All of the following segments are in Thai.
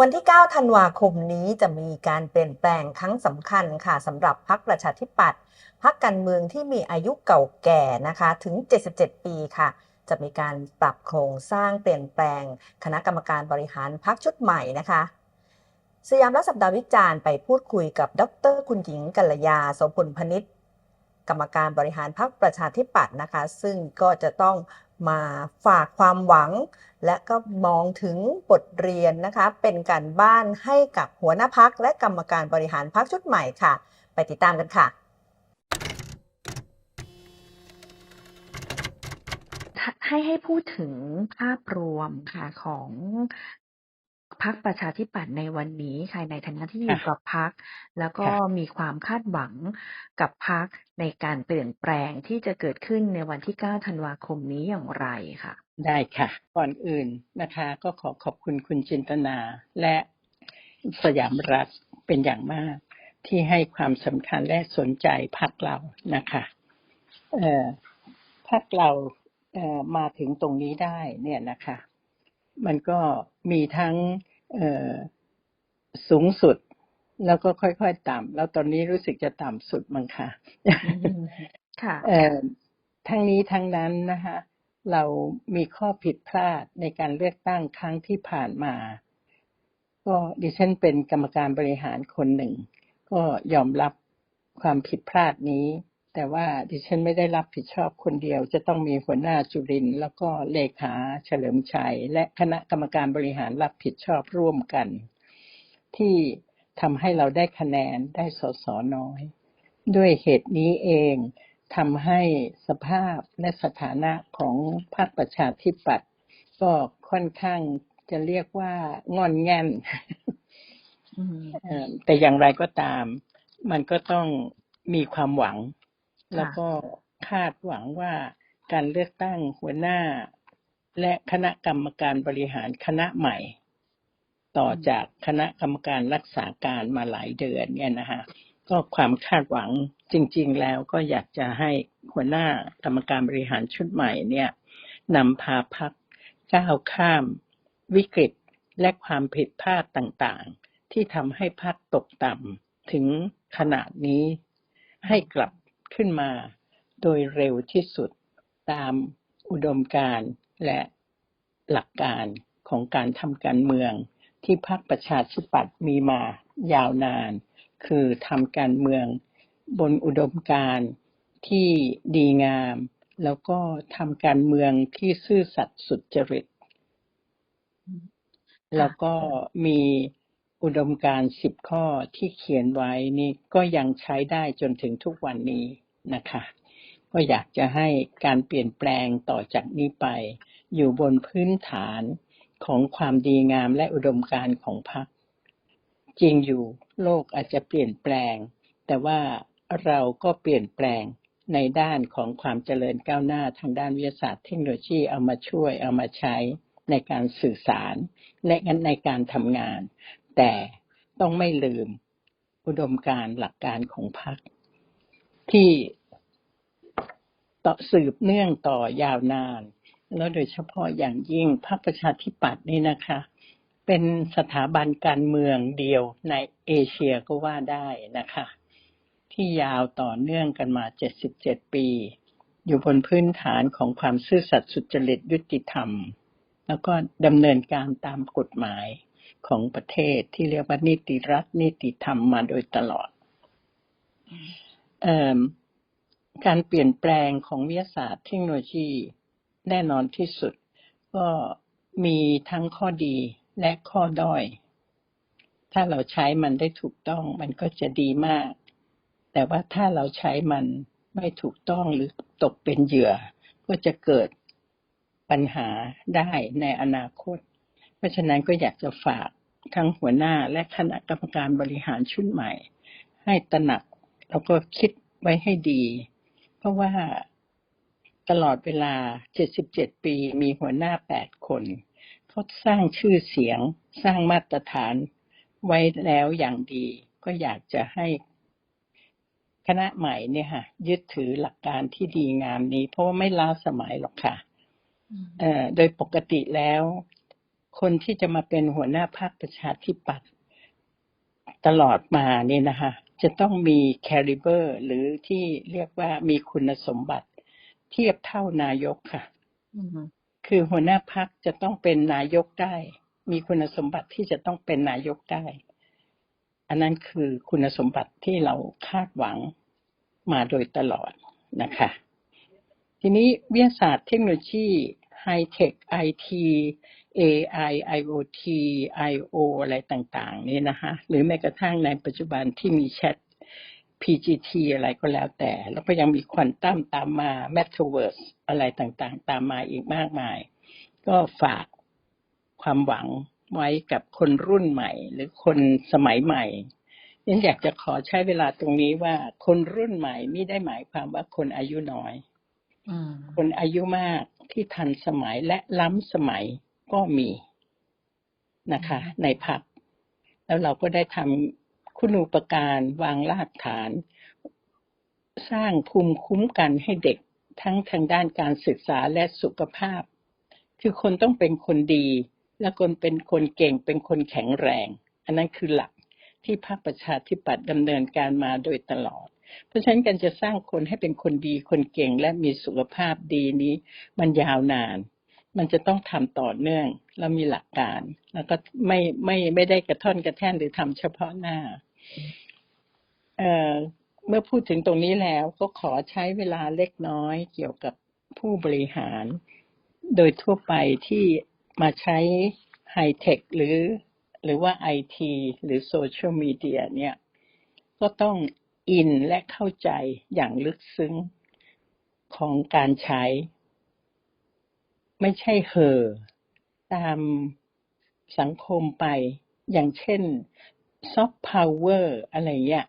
วันที่ 9 ธันวาคมนี้จะมีการเปลี่ยนแปลงครั้งสำคัญค่ะสำหรับพรรคประชาธิปัตย์พรรคการเมืองที่มีอายุเก่าแก่นะคะถึง 77 ปีค่ะ จะมีการปรับโครงสร้างเปลี่ยนแปลง คณะกรรมการบริหารพรรคชุดใหม่นะคะสยามรัฐสัปดาห์วิจารณ์ไปพูดคุยกับ ดร คุณหญิงกัลยาโสพลพนิษฐ์กรรมการบริหารพรรคประชาธิปัตย์นะคะ ซึ่งก็จะต้อง มาฝากความหวัง และก็มองถึงบทเรียนนะคะ เป็นการบ้านให้กับหัวหน้าพักและกรรมการบริหารพักชุดใหม่ค่ะ ไปติดตามกันค่ะให้ให้พูดถึงภาพรวมค่ะของ พรรคประชาธิปัตย์ในวันนี้ค่ะในฐานะที่อยู่ค่ะกับพรรคแล้วก็ค่ะมีความคาดหวังกับพรรคในการเปลี่ยนแปลงที่จะเกิดขึ้นในวันที่ 9 ธันวาคมนี้อย่างไรค่ะ ได้ค่ะ ก่อนอื่นนะคะ ก็ขอขอบคุณคุณจินตนาและสยามรัฐเป็นอย่างมาก ที่ให้ความสำคัญและสนใจพักเรานะคะเอ่อพักเราเอ่อมาถึงตรงนี้ได้เนี่ยนะคะ มันก็มีทั้งเอ่อ สูงสุดแล้วก็ค่อยๆ ต่ำแล้วตอนนี้รู้สึกจะต่ำสุดมั้งค่ะค่ะเอ่อทั้งนี้ทั้งนั้นนะคะเรามีข้อผิดพลาดในการเลือกตั้งครั้งที่ผ่านมา ก็ดิฉันเป็นกรรมการบริหารคนหนึ่ง ก็ยอมรับความผิดพลาดนี้ แต่ว่าดิฉันไม่ได้รับผิดชอบคนเดียว จะต้องมีหัวหน้าจุรินทร์แล้วก็เลขาเฉลิมชัย และคณะกรรมการบริหารรับผิดชอบร่วมกัน ที่ทำให้เราได้คะแนนได้สสน้อย ด้วยเหตุนี้เองทำให้สภาพและสถานะของพรรคประชาธิปัตย์ก็ค่อนข้างจะเรียกว่างอนแง่นอืมเอ่อแต่อย่างไรก็ตาม มันก็ต้องมีความหวังค่ะ แล้วก็คาดหวังว่าการเลือกตั้งหัวหน้า และคณะกรรมการบริหารคณะใหม่ ต่อจากคณะกรรมการรักษาการมาหลายเดือนเนี่ยนะคะก็ความคาดหวังจริง ๆ แล้วก็อยากจะให้หัวหน้ากรรมการบริหารชุดใหม่เนี่ยนำพาพักก้าวข้ามวิกฤตและความผิดพลาดต่างๆ ที่ทำให้พักตกต่ำถึงขนาดนี้ให้กลับ ขึ้นมา โดยเร็วที่สุดตามอุดมการณ์และหลักการของการทำการเมือง ที่พรรคประชาธิปัตย์มีมายาวนาน คือทำการเมืองบนอุดมการณ์ที่ดีงาม แล้วก็ทำการเมืองที่ซื่อสัตย์สุจริต แล้วก็มี อุดมการณ์สิบข้อที่เขียนไว้นี่ก็ยังใช้ได้จนถึงทุกวันนี้นะคะ ก็อยากจะให้การเปลี่ยนแปลงต่อจากนี้ไป อยู่บนพื้นฐานของความดีงามและอุดมการณ์ของพรรคจริงอยู่โลกอาจจะเปลี่ยนแปลง แต่ว่าเราก็เปลี่ยนแปลงในด้านของความเจริญก้าวหน้าทางด้านวิทยาศาสตร์เทคโนโลยีเอามาช่วยเอามาใช้ในการสื่อสารและในการทำงาน แต่ต้องไม่ลืมอุดมการหลักการของพรรคที่ต่อสืบเนื่องต่อยาวนาน แล้วโดยเฉพาะอย่างยิ่งพรรคประชาธิปัตย์นี่นะคะ เป็นสถาบันการเมืองเดียวในเอเชียก็ว่าได้นะคะ ที่ยาวต่อเนื่องกันมา 77 ปี อยู่บนพื้นฐานของความซื่อสัตย์สุจริตยุติธรรม แล้วก็ดำเนินการตามกฎหมาย ของประเทศที่เรียกว่านิติรัฐ นิติธรรมมาโดยตลอดอการเปลี่ยนแปลงของวิทยาศาสตร์เทคโนโลยีแน่นอนที่สุด ก็มีทั้งข้อดีและข้อด้อย ถ้าเราใช้มันได้ถูกต้องมันก็จะดีมาก แต่ว่าถ้าเราใช้มันไม่ถูกต้องหรือตกเป็นเหยื่อ ก็จะเกิดปัญหาได้ในอนาคต เพราะฉะนั้นก็อยากจะฝาก ทั้งหัวหน้าและคณะกรรมการบริหารชุดใหม่ ให้ตระหนักแล้วก็คิดไว้ให้ดี เพราะว่าตลอดเวลา 77 ปีมีหัวหน้า 8 คนเขาสร้างชื่อเสียงสร้างมาตรฐานไว้แล้วอย่างดี ก็อยากจะให้คณะใหม่เนี่ยค่ะ ยึดถือหลักการที่ดีงามนี้ เพราะว่าไม่ล้าสมัยหรอกค่ะเอ่อโดยปกติแล้ว คนที่จะมาเป็นหัวหน้าพรรคประชาธิปัตย์ตลอดมาเนี่ยนะคะจะต้องมีแคลิเบอร์หรือที่เรียกว่ามีคุณสมบัติ เทียบเท่านายกค่ะอืมคือหัวหน้าพักจะต้องเป็นนายกได้ มีคุณสมบัติที่จะต้องเป็นนายกได้ อันนั้นคือคุณสมบัติที่เราคาดหวังมาโดยตลอดนะคะ ทีนี้วิทยาศาสตร์เทคโนโลยีไฮเทคไอที AI IoT IO อะไรต่างๆ นี่นะคะหรือแม้กระทั่งในปัจจุบันที่มีแชท PGT อะไรก็แล้วแต่ แล้วก็ยังมีควอนตัมตามมา Metaverse อะไรต่างๆ ตามมาอีกมากมาย ก็ฝากความหวังไว้กับคนรุ่นใหม่ หรือคนสมัยใหม่ฉันอยากจะขอใช้เวลาตรงนี้ว่าคนรุ่นใหม่ไม่ได้หมายความว่าคนอายุน้อยอืมคนอายุมากที่ทันสมัยและล้ำสมัย ก็มีนะคะ ในพักแล้วเราก็ได้ทำคุณูปการวางรากฐาน สร้างภูมิคุ้มกันให้เด็กทั้งทางด้านการศึกษาและสุขภาพ คือคนต้องเป็นคนดี และคนเป็นคนเก่งเป็นคนแข็งแรง อันนั้นคือหลักที่พรรคประชาธิปัตย์ดำเนินการมาโดยตลอด เพราะฉะนั้นการจะสร้างคนให้เป็นคนดีคนเก่งและมีสุขภาพดีนี้ มันยาวนาน มันจะต้องทำต่อเนื่อง แล้วมีหลักการ แล้วก็ไม่ไม่ไม่ได้กระท่อนกระแท่นหรือทำเฉพาะหน้า เอ่อเมื่อพูดถึงตรงนี้แล้วก็ขอใช้เวลาเล็กน้อยเกี่ยวกับผู้บริหาร โดยทั่วไปที่มาใช้ไฮเทคหรือ หรือว่าไอทีหรือโซเชียลมีเดียเนี่ย ก็ต้องอินและเข้าใจอย่างลึกซึ้งของการใช้ ไม่ใช่เห่อตามสังคมไป อย่างเช่นซอฟต์พาวเวอร์อะไรเงี้ย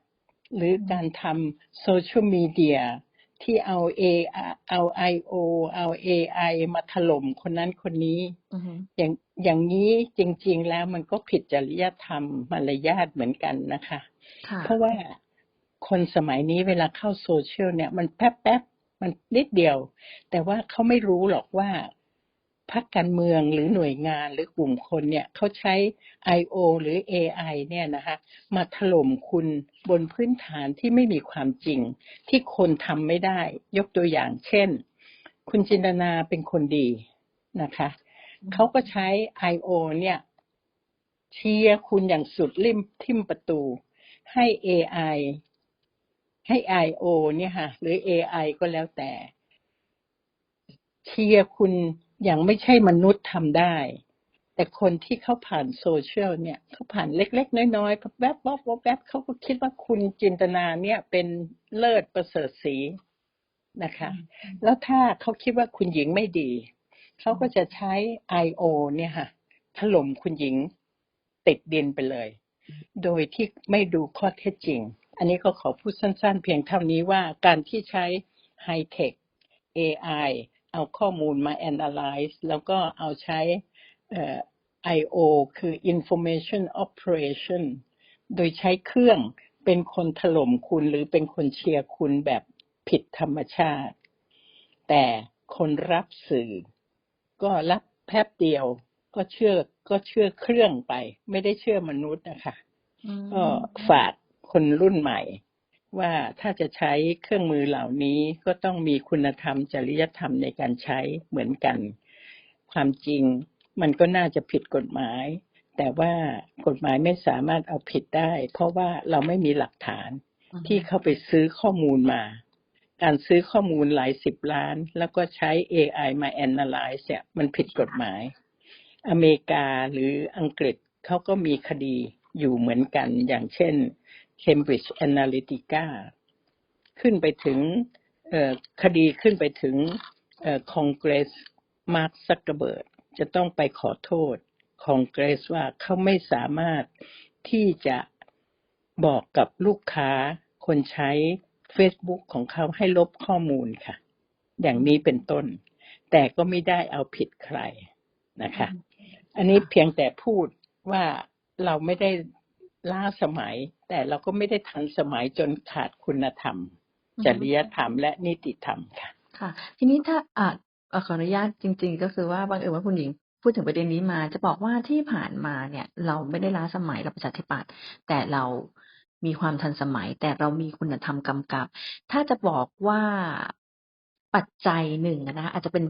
หรือการทำโซเชียลมีเดียที่เอา A เอา I.O. เอา AI มาถล่มคนนั้นคนนี้อืมอย่างอย่างนี้จริง ๆ แล้วมันก็ผิดจริยธรรมมารยาทเหมือนกันนะคะค่ะเพราะว่าคนสมัยนี้เวลาเข้าโซเชียลเนี่ย มันแป๊บแป๊บๆมันนิดเดียว แต่ว่าเขาไม่รู้หรอกว่า พรรคการเมืองหรือหน่วยงานหรือกลุ่มคนเนี่ยเขาใช้ I.O. หรือ AI เนี่ยนะคะมาถล่มคุณบนพื้นฐานที่ไม่มีความจริง ที่คนทำไม่ได้ ยกตัวอย่างเช่น คุณจินตนาเป็นคนดีนะคะเขาก็ใช้ I.O. เนี่ยเชียร์คุณอย่างสุดริมทิมประตู ให้ AI ให้ I.O. เนี่ยค่ะหรือ AI ก็แล้วแต่ เชียร์คุณ อย่างไม่ใช่มนุษย์ทำได้ แต่คนที่เขาผ่านโซเชียลเนี่ยเขาผ่านเล็ก ๆ น้อยๆแวบๆวบๆแวบๆเขาก็คิดว่าคุณจินตนาเนี่ยเป็นเลิศประเสริฐศรีนะคะ แล้วถ้าเขาคิดว่าคุณหญิงไม่ดี เขาก็จะใช้ I.O. เนี่ยค่ะถล่มคุณหญิงติดดินไปเลย โดยที่ไม่ดูข้อเท็จจริง อันนี้ก็ขอพูดสั้นๆ เพียงเท่านี้ว่าการที่ใช้ High Tech AI เอาข้อมูลมา analyze แล้วก็เอาใช้เอ่อ I.O. คือ information operation โดยใช้เครื่องเป็นคนถล่มคุณหรือเป็นคนเชียร์คุณแบบผิดธรรมชาติ แต่คนรับสื่อ ก็รับแป๊บเดียว ก็เชื่อก็เชื่อเครื่องไป ไม่ได้เชื่อมนุษย์นะคะอืมก็ฝากคนรุ่นใหม่ ว่าถ้าจะใช้เครื่องมือเหล่านี้ก็ต้องมีคุณธรรมจริยธรรมในการใช้เหมือนกัน ความจริงมันก็น่าจะผิดกฎหมาย แต่ว่ากฎหมายไม่สามารถเอาผิดได้ เพราะว่าเราไม่มีหลักฐานที่เข้าไปซื้อข้อมูลมา การซื้อข้อมูลหลายสิบล้าน แล้วก็ใช้ AI มา analyze เนี่ยมันผิดกฎหมาย อเมริกาหรืออังกฤษเขาก็มีคดีอยู่เหมือนกันอย่างเช่น Cambridge Analytica ขึ้นไปถึงเอ่อคดีขึ้นไปถึงเอ่อคองเกรสมาร์คซักเกอร์เบิร์ดจะต้องไปขอโทษคองเกรสว่าเขาไม่สามารถที่จะบอกกับลูกค้าคนใช้ Facebook ของเขาให้ลบข้อมูลค่ะ อย่างนี้เป็นต้น แต่ก็ไม่ได้เอาผิดใครนะคะ อันนี้เพียงแต่พูดว่าเราไม่ได้ ล้าสมัย แต่เราก็ไม่ได้ทันสมัยจนขาดคุณธรรมอือฮึจริยธรรมและนิติธรรมค่ะ ค่ะ ทีนี้ถ้าอ่าเอ่อขออนุญาตจริง ๆ ก็คือว่าบังเอิญว่าคุณหญิงพูดถึงประเด็นนี้มาจะบอกว่าที่ผ่านมาเนี่ย เราไม่ได้ล้าสมัยเราประชาธิปัตย์แต่เรามีความทันสมัย แต่เรามีคุณธรรมกำกับ ถ้าจะบอกว่าปัจจัยหนึ่งนะคะอาจจะเป็น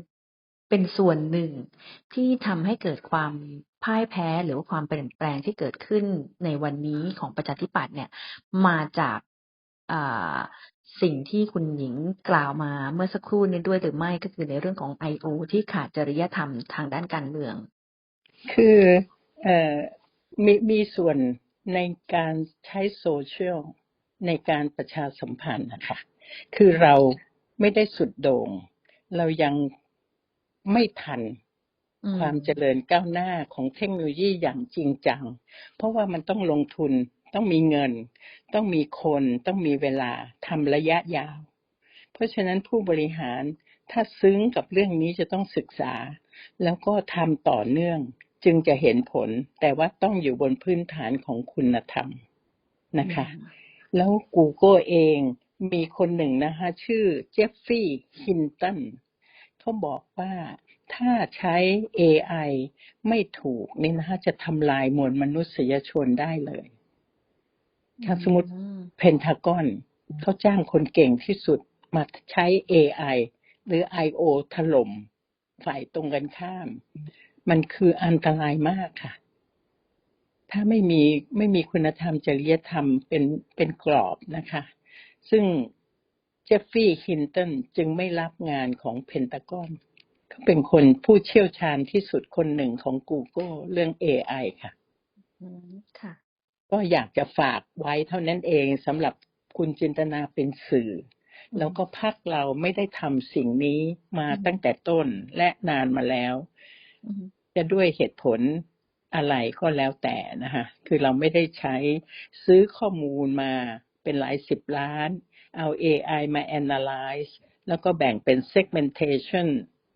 เป็นส่วนหนึ่งที่ทำให้เกิดความพ่ายแพ้หรือว่าความเปลี่ยนแปลงที่เกิดขึ้นในวันนี้ของประชาธิปัตย์เนี่ย มาจากสิ่งที่คุณหญิงกล่าวมาเมื่อสักครู่นี้ด้วยหรือไม่ก็คือในเรื่องของ I.O. ที่ขาดจริยธรรมทางด้านการเมือง คือเอ่อมีมีส่วนในการใช้โซเชียลในการประชาสัมพันธ์นะคะ คือเราไม่ได้สุดโด่ง เรายัง ไม่ทันอืมความเจริญก้าวหน้าของเทคโนโลยีอย่างจริงจัง เพราะว่ามันต้องลงทุน ต้องมีเงิน ต้องมีคน ต้องมีเวลาทำระยะยาว เพราะฉะนั้นผู้บริหารถ้าซึ้งกับเรื่องนี้จะต้องศึกษา แล้วก็ทำต่อเนื่องจึงจะเห็นผล แต่ว่าต้องอยู่บนพื้นฐานของคุณธรรมนะคะ แล้ว Google เองมีคนหนึ่งนะคะ ชื่อเจฟฟี่ฮินตัน เขาบอกว่าถ้าใช้ AI ไม่ถูกนี่นะคะจะทำลายมวลมนุษยชนได้เลย ถ้าสมมติอืมเพนทากอนเขาจ้างคนเก่งที่สุดมาใช้ AI หรือ I.O. ถล่มฝ่ายตรงกันข้าม มันคืออันตรายมากค่ะ ถ้าไม่มีไม่มีคุณธรรมจริยธรรมเป็นเป็นกรอบนะคะ ซึ่ง เจฟฟี่ฮินตันจึงไม่รับงานของเพนทากอนเขาเป็นคนผู้เชี่ยวชาญที่สุดคนหนึ่งของ Google เรื่อง AI ค่ะอืมค่ะ ก็อยากจะฝากไว้เท่านั้นเองสำหรับคุณจินตนาเป็นสื่ออืมแล้วก็พักเราไม่ได้ทำสิ่งนี้มาอืมตั้งแต่ต้นและนานมาแล้วอืมจะด้วยเหตุผลอะไรก็แล้วแต่นะคะคือเราไม่ได้ใช้ซื้อข้อมูลมาเป็นหลายสิบล้าน เอา AI มา analyze แล้วก็แบ่งเป็น segmentation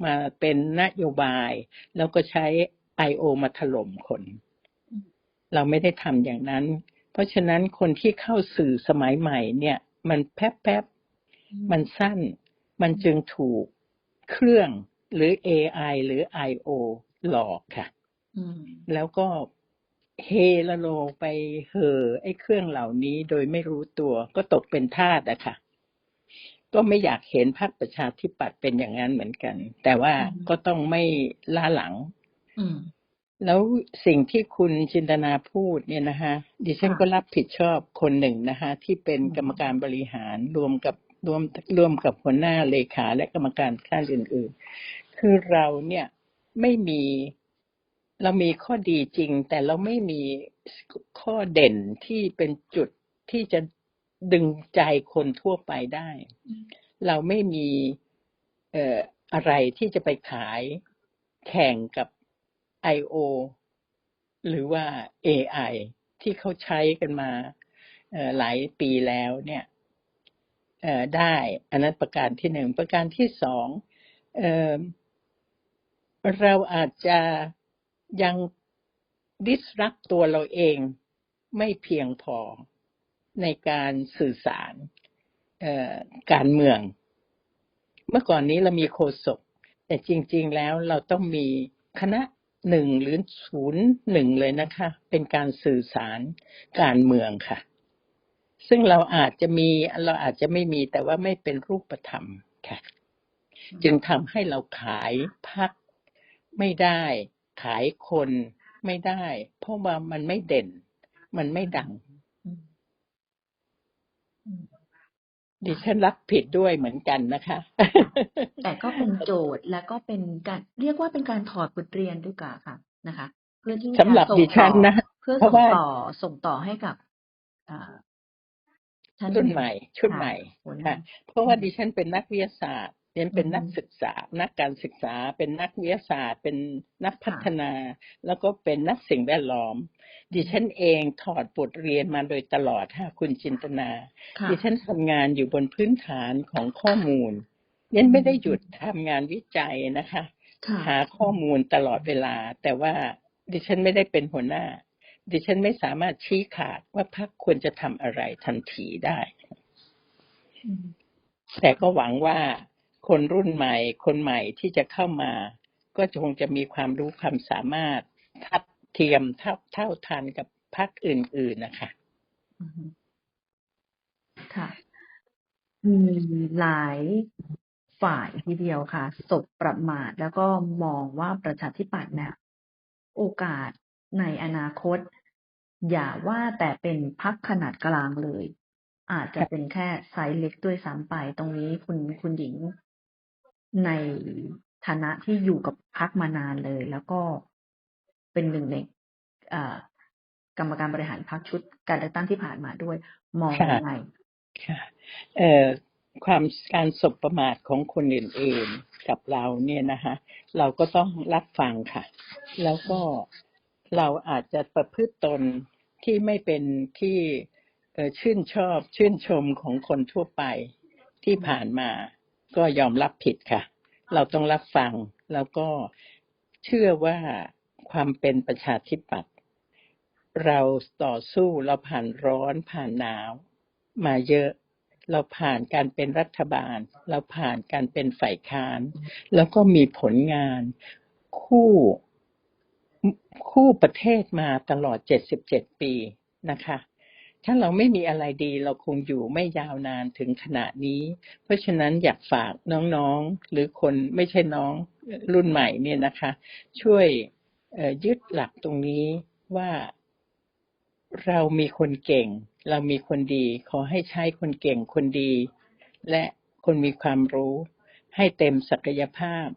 มาเป็นนโยบาย แล้วก็ใช้ I.O. มาถล่มคนอืมเราไม่ได้ทำอย่างนั้น เพราะฉะนั้นคนที่เข้าสื่อสมัยใหม่เนี่ย มันแป๊บแป๊บๆมันสั้น มันจึงถูกเครื่องหรือ AI หรือ I.O. หลอกค่ะอืมแล้วก็ เฮละโลไปเหอไอ้เครื่องเหล่านี้โดยไม่รู้ตัว ก็ตกเป็นทาสอะค่ะ ก็ไม่อยากเห็นพรรคประชาธิปัตย์เป็นอย่างนั้นเหมือนกัน แต่ว่าอืมก็ต้องไม่ล้าหลังอืมแล้วสิ่งที่คุณจินตนาพูดเนี่ยนะคะดิฉันค่ะก็รับผิดชอบคนหนึ่งนะคะที่เป็นอืมกรรมการบริหารรวมกับรวมรวมกับหัวหน้าเลขาและกรรมการท่านอื่น ๆ คือเราเนี่ยไม่มี เรามีข้อดีจริง แต่เราไม่มีข้อเด่นที่เป็นจุดที่จะดึงใจคนทั่วไปได้ เราไม่มีเอ่ออะไรที่จะไปขายแข่งกับ I.O. หรือว่า AI ที่เขาใช้กันมาเอ่อหลายปีแล้วเนี่ยเอ่อได้อันนั้นประการที่หนึ่งประการที่สองเอ่อเราอาจจะ ยัง disrupt ตัวเราเองไม่เพียงพอในการสื่อสารการเมือง เมื่อก่อนนี้เรามีโฆษกแต่จริง ๆ แล้วเราต้องมีคณะหนึ่งหรือศูนย์หนึ่งเลยนะคะ เป็นการสื่อสารการเมืองค่ะ ซึ่งเราอาจจะมีเราอาจจะไม่มีแต่ว่าไม่เป็นรูปธรรมค่ะ จึงทำให้เราขายพักไม่ได้ ขายคนไม่ได้ เพราะว่ามันไม่เด่น มันไม่ดังอืมอืมดิฉันรับผิดด้วยเหมือนกันนะคะ แต่ก็เป็นโจทย์และก็เป็นการเรียกว่าเป็นการถอดบทเรียนด้วยกันค่ะนะคะ เพื่อที่จะสำหรับส่งดิฉันต่อนะเพื่อเพส่ราะงว่าต่อส่งต่อให้กับอ่าท่านรุ่นอื่ใหม่ ชุดค่ะใหม่หัวหน้าค่ะเพราะว่าดิฉันเป็นนักวิทยาศาสตร์ ดิฉันเป็นอือฮึนักศึกษา นักการศึกษา เป็นนักวิทยาศาสตร์ เป็นนักพัฒนา แล้วก็เป็นนักสิ่งแวดล้อม ดิฉันเองถอดบทเรียนมาโดยตลอดค่ะคุณจินตนาค่ะดิฉันทำงานอยู่บนพื้นฐานของข้อมูลดิฉันไม่ได้หยุดทำงานวิจัยนะคะค่ะหาข้อมูลตลอดเวลา แต่ว่าดิฉันไม่ได้เป็นหัวหน้า ดิฉันไม่สามารถชี้ขาดว่าพรรคควรจะทำอะไรทันทีได้อืมแต่ก็หวังว่า คนรุ่นใหม่ คนใหม่ที่จะเข้ามา ก็คงจะมีความรู้ความสามารถทัดเทียมเท่าเท่าทันกับพรรคอื่น ๆนะคะค่ะ มีหลายฝ่ายทีเดียวค่ะ สบประมาทแล้วก็มองว่าประชาธิปัตย์เนี่ยโอกาสในอนาคต อย่าว่าแต่เป็นพรรคขนาดกลางเลย อาจจะเป็นแค่ไซส์เล็กด้วยซ้ำไป ตรงนี้คุณคุณหญิง ในฐานะที่อยู่กับพรรคมานานเลย แล้วก็เป็นหนึ่งในกรรมการบริหารพรรคชุดการเลือกตั้งที่ผ่านมาด้วย มองยังไงค่ะเอ่อความการสบประมาทของคนอื่นๆกับเราเนี่ยนะคะเราก็ต้องรับฟังค่ะ แล้วก็เราอาจจะประพฤติตนที่ไม่เป็นที่ชื่นชอบชื่นชมของคนทั่วไปที่ผ่านมา ก็ยอมรับผิดค่ะ เราต้องรับฟังแล้วก็เชื่อว่าความเป็นประชาธิปัตย์เราต่อสู้เราผ่านร้อนผ่านหนาว มาเยอะ เราผ่านการเป็นรัฐบาล เราผ่านการเป็นฝ่ายค้าน แล้วก็มีผลงานคู่คู่ประเทศมาตลอด 77 ปีนะคะ ถ้าเราไม่มีอะไรดีเราคงอยู่ไม่ยาวนานถึงขนาดนี้ เพราะฉะนั้นอยากฝากน้องๆ หรือคนไม่ใช่น้องรุ่นใหม่เนี่ยนะคะ ช่วยเอ่อยึดหลักตรงนี้ว่าเรามีคนเก่ง เรามีคนดี ขอให้ใช้คนเก่งคนดี และคนมีความรู้ ให้เต็มศักยภาพ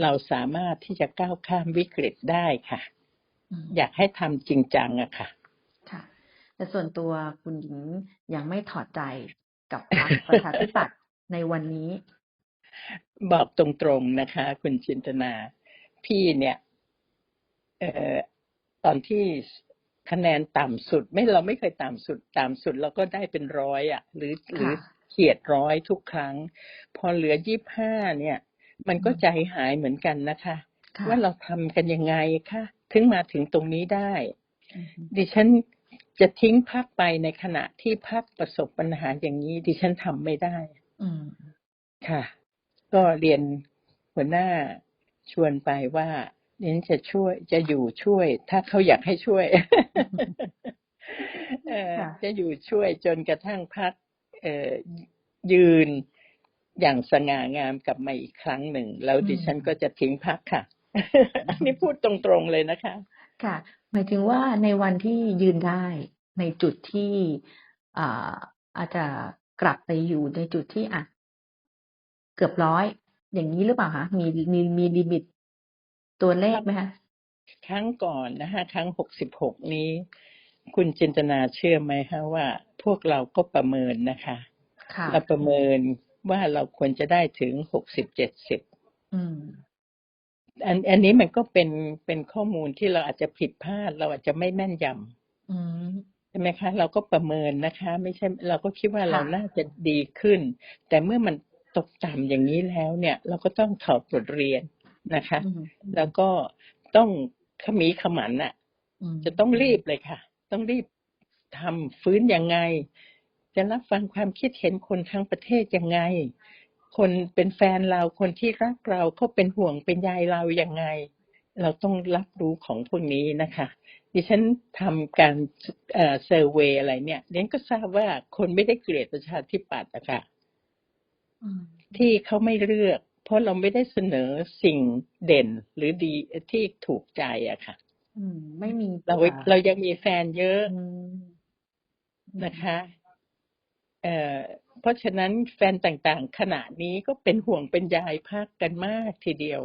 เราสามารถที่จะก้าวข้ามวิกฤตได้ค่ะอืมอยากให้ทำจริงจังอะค่ะค่ะ แต่ส่วนตัวคุณหญิงยังไม่ถอดใจกับพรรคประชาธิปัตย์ในวันนี้ บอกตรงๆนะคะ คุณจินตนา พี่เนี่ยเอ่อตอนที่คะแนนต่ำสุด ไม่เราไม่เคยต่ำสุด ต่ำสุดเราก็ได้เป็นร้อยอะ หรือหรือค่ะเฉียดร้อยทุกครั้ง พอเหลือยี่บห้าเนี่ย มันก็อืมใจหายเหมือนกันนะคะค่ะว่าเราทำกันยังไงคะถึงมาถึงตรงนี้ได้อือฮึดิฉัน จะทิ้งพักไปในขณะที่พักประสบปัญหาอย่างนี้ดิฉันทำไม่ได้อืมค่ะ ก็เรียนหัวหน้าชวนไปว่าดิฉันจะช่วยจะอยู่ช่วย ถ้าเขาอยากให้ช่วยเอ่อค่ะจะอยู่ช่วยจนกระทั่งพักเอ่อยืนอย่างสง่างามกลับมาอีกครั้งหนึ่ง แล้วดิฉันก็จะทิ้งพักค่ะ อันนี้พูดตรงๆเลยนะคะ ค่ะ หมายถึงว่าในวันที่ยืนได้ในจุดที่อ่าอาจจะกลับไปอยู่ในจุดที่อะเกือบร้อย อย่างนี้หรือเปล่าคะมีมีมีลิมิตตัวเลขไหมคะครั้งก่อนนะฮะครั้งหกสิบหกนี้ คุณจินตนาเชื่อไหมฮะว่า พวกเราก็ประเมินนะคะค่ะเราประเมินว่าเราควรจะได้ถึงหกสิบเจ็ดสิบ อืมอันอันนี้มันก็เป็นเป็นข้อมูลที่เราอาจจะผิดพลาด เราอาจจะไม่แม่นยำอืมใช่ไหมคะ เราก็ประเมินนะคะ ไม่ใช่ เราก็คิดว่าค่ะเราน่าจะดีขึ้น แต่เมื่อมันตกต่ำอย่างนี้แล้วเนี่ย เราก็ต้องถอดบทเรียนนะคะอืมแล้วก็ต้องขมีขมันอะอืมจะต้องรีบเลยค่ะ ต้องรีบทำฟื้นยังไง จะรับฟังความคิดเห็นคนทั้งประเทศยังไง คนเป็นแฟนเราคนที่รักเราเขาเป็นห่วงเป็นใยเรายังไง เราต้องรับรู้ของพวกนี้นะคะ ดิฉันทำการเอ่อเซอร์เวยอะไรเนี่ยดิฉันก็ทราบว่าคนไม่ได้เกลียดประชาธิปัตย์อะค่ะอืมที่เขาไม่เลือก เพราะเราไม่ได้เสนอสิ่งเด่นหรือดีที่ถูกใจอะค่ะอืมไม่มีเราอ่เรายังมีแฟนเยอะอืมนะคะ เอ่อเพราะฉะนั้นแฟนต่างๆ ขณะนี้ก็เป็นห่วงเป็นใยพักกันมากทีเดียว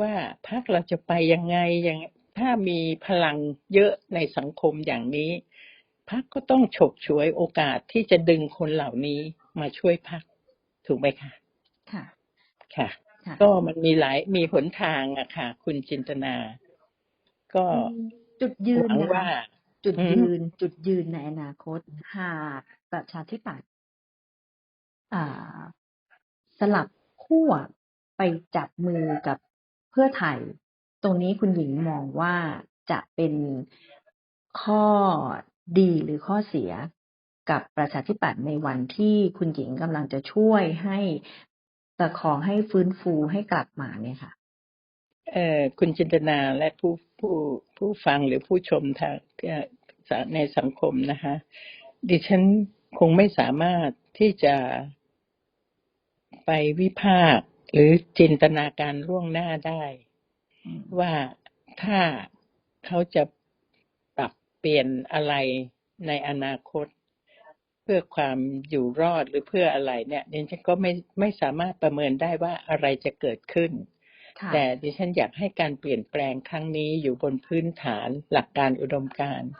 ว่าพักเราจะไปยังไงยังถ้ามีพลังเยอะในสังคมอย่างนี้พักก็ต้องฉกฉวยโอกาสที่จะดึงคนเหล่านี้มาช่วยพักถูกไหมคะค่ะ ค่ะค่ะก็มันมีหลายมีหนทางอะค่ะ คุณจินตนา ก็อืมจุดยืหนวังนะคะว่า จุดยืน จุดยืนในอนาคตหากประชาธิปัตย์สลับขั้วไปจับมือกับเพื่อไทย ตรงนี้คุณหญิงมองว่าจะเป็นข้อดีหรือข้อเสียกับประชาธิปัตย์ในวันที่คุณหญิงกำลังจะช่วยให้ประคองให้ฟื้นฟูให้กลับมาเนี่ยค่ะ เอ่อคุณจินตนาและผู้ผู้ผู้ฟังหรือผู้ชมทางในสังคมนะคะ ดิฉันคงไม่สามารถที่จะไปวิพากษ์หรือจินตนาการล่วงหน้าได้ ว่าถ้าเขาจะปรับเปลี่ยนอะไรในอนาคต เพื่อความอยู่รอดหรือเพื่ออะไรเนี่ยดิฉันก็ไม่ไม่สามารถประเมินได้ว่าอะไรจะเกิดขึ้น แต่ดิฉันอยากให้การเปลี่ยนแปลงครั้งนี้อยู่บนพื้นฐานหลักการอุดมการณ์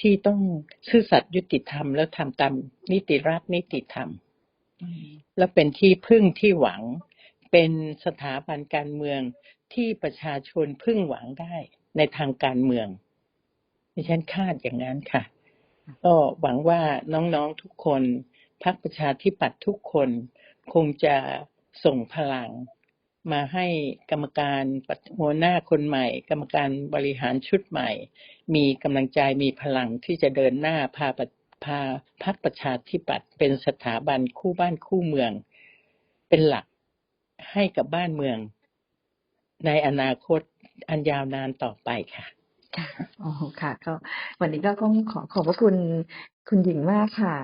ที่ต้องซื่อสัตย์ยุติธรรมแล้วทำตามนิติรัฐนิติธรรมอืมและเป็นที่พึ่งที่หวัง เป็นสถาบันการเมืองที่ประชาชนพึ่งหวังได้ในทางการเมืองดิฉันคาดอย่างนั้นค่ะ ก็หวังว่าน้องๆทุกคนพรรคประชาธิปัตย์ทุกคนคงจะส่งพลัง มาให้กรรมการหัวหน้าคนใหม่ กรรมการบริหารชุดใหม่ มีกำลังใจมีพลังที่จะเดินหน้าพาพาพรรคประชาธิปัตย์เป็นสถาบันคู่บ้านคู่เมือง เป็นหลักให้กับบ้านเมือง ในอนาคตอันยาวนานต่อไปค่ะค่ะโอ้ค่ะ ก็วันนี้ก็ต้องขอขอบพระคุณคุณหญิงมากค่ะ